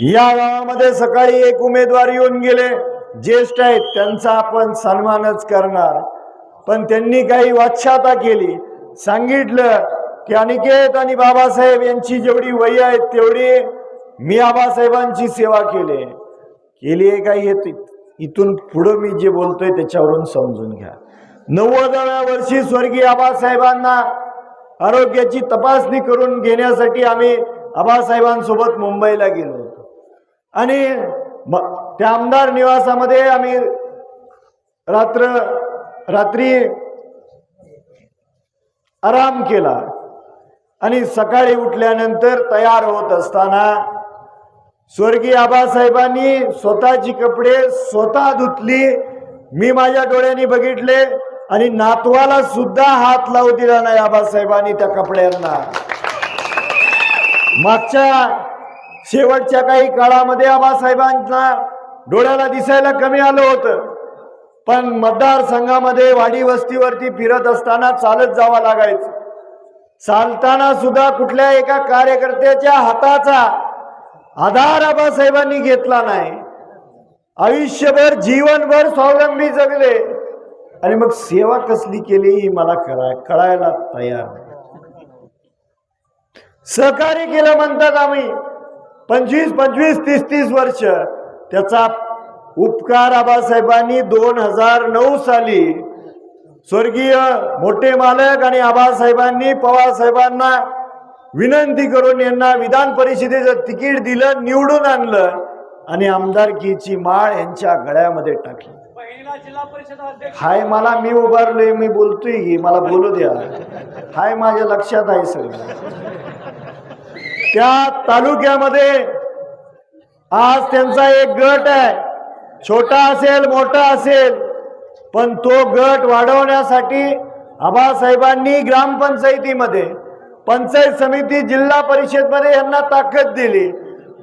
या गावामध्ये सकाळी एक उमेदवार येऊन गेले. ज्येष्ठ आहेत त्यांचा आपण सन्मानच करणार. पण त्यांनी काही वाच्छाता केली. सांगितलं की अनिकेत आणि बाबासाहेब यांची जेवढी वय आहेत तेवढी मी आबासाहेबांची सेवा केली. केली आहे काही? हे इथून पुढं मी जे बोलतोय त्याच्यावरून समजून घ्या. नव्वदाव्या वर्षी स्वर्गीय आबासाहेबांना आरोग्याची तपासणी करून घेण्यासाठी आम्ही आबासाहेबांसोबत मुंबईला गेलो होतो. आणि त्या आमदार निवासामध्ये आम्ही रात्र रात्री आराम केला. आणि सकाळी उठल्यानंतर तयार होत असताना स्वर्गीय आबासाहेबांनी स्वतःची कपडे स्वतः धुतली. मी माझ्या डोळ्यांनी बघितले. आणि नातवाला सुद्धा हात लावू दिला नाही आबासाहेबांनी त्या कपड्यांना. मागच्या शेवटच्या काही काळामध्ये आबासाहेबांना डोळ्याला दिसायला कमी आलं होतं. पण मतदारसंघामध्ये वाडी वस्तीवरती फिरत असताना चालत जावं लागायचं. चालताना सुद्धा कुठल्या एका कार्यकर्त्याच्या हाताचा आधार आबासाहेबांनी घेतला नाही. आयुष्यभर जीवनभर स्वावलंबी जगले. आणि मग सेवा कसली केली ही मला कळाय कळायला तयार नाही. सहकार्य केलं म्हणतात आम्ही. पंचवीस पंचवीस तीस तीस वर्ष. त्याचा उपकार आबासाहेबांनी दोन हजार नऊ साली स्वर्गीय मोठे मालक आणि आबासाहेबांनी पवार साहेबांना विनंती करून यांना विधान परिषदेचं तिकीट दिलं निवडून आणलं आणि आमदारकीची माळ यांच्या गळ्यामध्ये टाकली. हाय मला मी उभारलोय मी बोलतोय की मला बोलू द्या. हाय माझ्या लक्षात आहे सगळं. त्या तालुक्यामध्ये आज त्यांचा एक गट आहे. छोटा असेल मोठा असेल पण तो गट वाढवण्यासाठी आबासाहेबांनी ग्रामपंचायतीमध्ये पंचायत समिती जिल्हा परिषदमध्ये यांना ताकद दिली.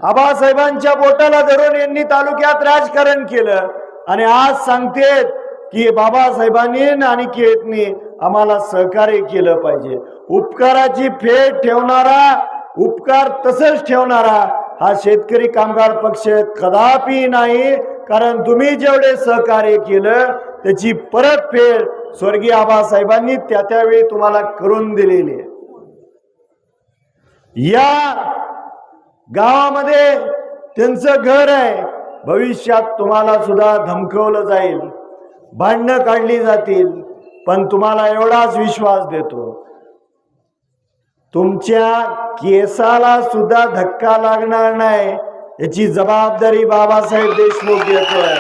आबासाहेबांच्या बोटाला धरून यांनी तालुक्यात राजकारण केलं. आणि आज सांगतेत की बाबासाहेबांनी आणि केतनी आम्हाला सहकार्य केलं पाहिजे. उपकाराची फेड ठेवणारा उपकार तसंच ठेवणारा हा शेतकरी कामगार पक्ष कदापि नाही कारण तुम्ही जेवढे सहकार्य केलं त्याची परतफेड स्वर्गीय आबासाहेबांनी त्या त्यावेळी तुम्हाला करून दिलेली आहे. या गावामध्ये त्यांचं घर आहे. भविष्यात तुम्हाला सुद्धा धमकवलं जाईल. भांडणं काढली जातील पण तुम्हाला एवढाच विश्वास देतो. तुमच्या केसाला सुद्धा धक्का लागणार नाही याची जबाबदारी बाबासाहेब देशमुख घेतोय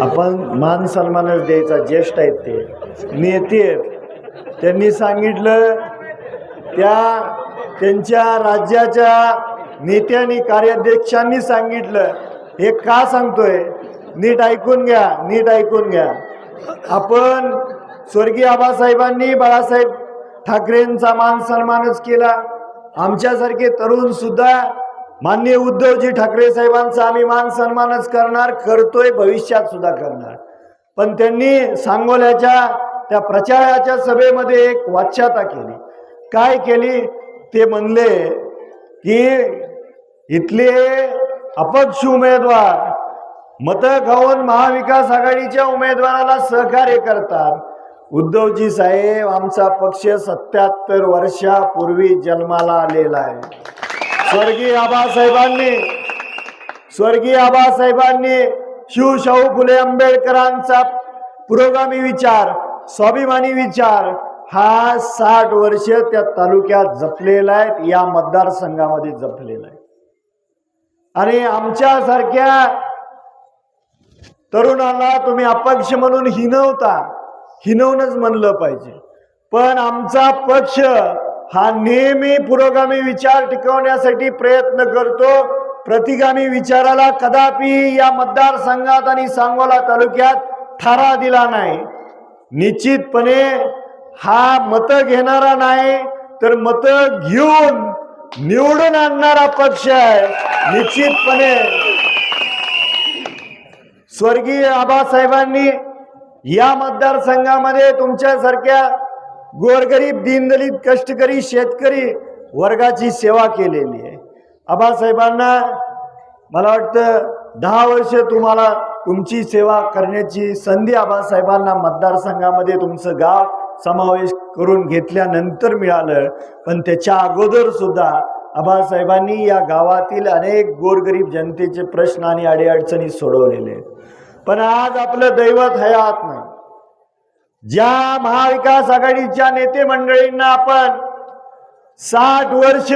आपण मान सन्मानच द्यायचा ज्येष्ठ आहेत ते. नेते आहेत त्यांनी सांगितलं त्या त्यांच्या राज्याच्या नेत्यांनी कार्याध्यक्षांनी सांगितलं. हे का सांगतोय? नीट ऐकून घ्या नीट ऐकून घ्या. आपण स्वर्गीय आबासाहेबांनी बाळासाहेब ठाकरेंचा मान सन्मानच केला. आमच्यासारखे तरुण सुद्धा माननीय उद्धवजी ठाकरे साहेबांचा आम्ही मान सन्मानच करणार करतोय भविष्यात सुद्धा करणार. पण त्यांनी सांगोल्याच्या त्या प्रचाराच्या सभेमध्ये एक वाच्यता केली. काय केली? ते म्हणले की इथले अपक्ष उमेदवार मतं खाऊन महाविकास आघाडीच्या उमेदवाराला सहकार्य करतात. उद्धवजी साहेब आमचा पक्ष सत्याहत्तर वर्षापूर्वी जन्माला आलेला आहे. स्वर्गीय आबासाहेबांनी स्वर्गीय आबासाहेबांनी शिवशाहू फुले आंबेडकरांचा पुरोगामी विचार स्वाभिमानी विचार हा साठ वर्ष त्या तालुक्यात जपलेला आहे या मतदारसंघामध्ये जपलेला आहे. आणि आमच्यासारख्या तरुणाला तुम्ही अपक्ष म्हणून हिनवता हिनवूनच म्हणलं पाहिजे. पण आमचा पक्ष हा नेहमी पुरोगामी विचार टिकवण्यासाठी प्रयत्न करतो. प्रतिगामी विचाराला कदापि या मतदारसंघात आणि सांगोला तालुक्यात थारा दिला नाही. निश्चितपणे हा मत घेणारा नाही तर मत घेऊन निवडून आणणारा पक्ष आहे. निश्चितपणे. स्वर्गीय आबासाहेबांनी या मतदारसंघामध्ये तुमच्यासारख्या गोरगरीब दीनदलित कष्टकरी शेतकरी वर्गाची सेवा केलेली आहे. आबासाहेबांना मला वाटतं दहा वर्ष तुम्हाला तुमची सेवा करण्याची संधी आबासाहेबांना मतदारसंघामध्ये तुमचं गाव समावेश करून घेतल्यानंतर मिळालं पण त्याच्या अगोदर सुद्धा आबासाहेबांनी या गावातील अनेक गोरगरीब जनतेचे प्रश्न आणि अडीअडचणी सोडवलेले आहेत. पण आज आपलं दैवत हयात नाही ज्या महाविकास आघाडीच्या नेते मंडळींना आपण साठ वर्ष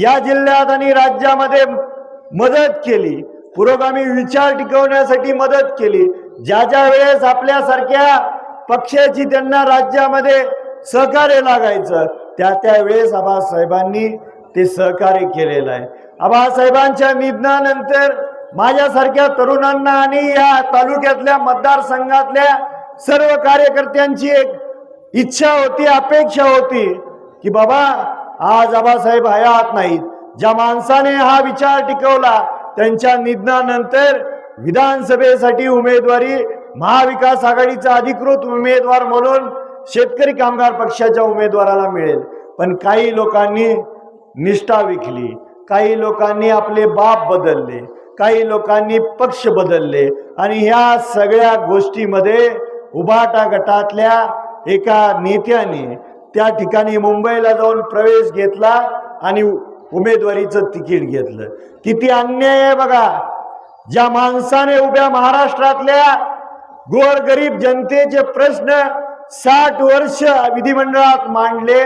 या जिल्ह्यात आणि राज्यामध्ये मदत केली पुरोगामी विचार टिकवण्यासाठी मदत केली. ज्या ज्या वेळेस आपल्यासारख्या पक्षाची त्यांना राज्यामध्ये सहकार्य लागायचं त्या त्या वेळेस आबासाहेबांनी ते सहकार्य केलेलं आहे. आबासाहेबांच्या निधनानंतर माझ्यासारख्या तरुणांना आणि या तालुक्यातल्या मतदारसंघातल्या सर्व कार्यकर्त्यांची एक इच्छा होती अपेक्षा होती की बाबा आज आबासाहेब हयात नाहीत. ज्या माणसाने हा विचार टिकवला त्यांच्या निधनानंतर विधानसभेसाठी उमेदवारी महाविकास आघाडीचा अधिकृत उमेदवार म्हणून शेतकरी कामगार पक्षाच्या उमेदवाराला मिळेल. पण काही लोकांनी निष्ठा विकली काही लोकांनी आपले बाप बदलले काही लोकांनी पक्ष बदलले आणि ह्या सगळ्या गोष्टीमध्ये उभाटा गटातल्या एका नेत्याने त्या ठिकाणी मुंबईला जाऊन प्रवेश घेतला आणि उमेदवारीचं तिकीट घेतलं. किती अन्याय आहे बघा. ज्या माणसाने उभ्या महाराष्ट्रातल्या गोरगरीब जनतेचे प्रश्न साठ वर्ष विधिमंडळात मांडले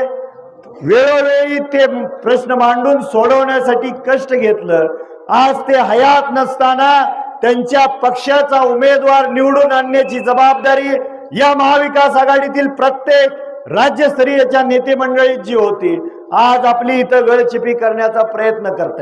वेळोवेळी ते प्रश्न मांडून सोडवण्यासाठी कष्ट घेतलं. आज ते हयात नसताना त्यांच्या पक्षाचा उमेदवार निवडून आणण्याची जबाबदारी या महाविकास आघाडीतील प्रत्येक राज्यस्तरीयच्या नेते मंडळीची होती आज आपली इथं गळचिपी करण्याचा प्रयत्न करत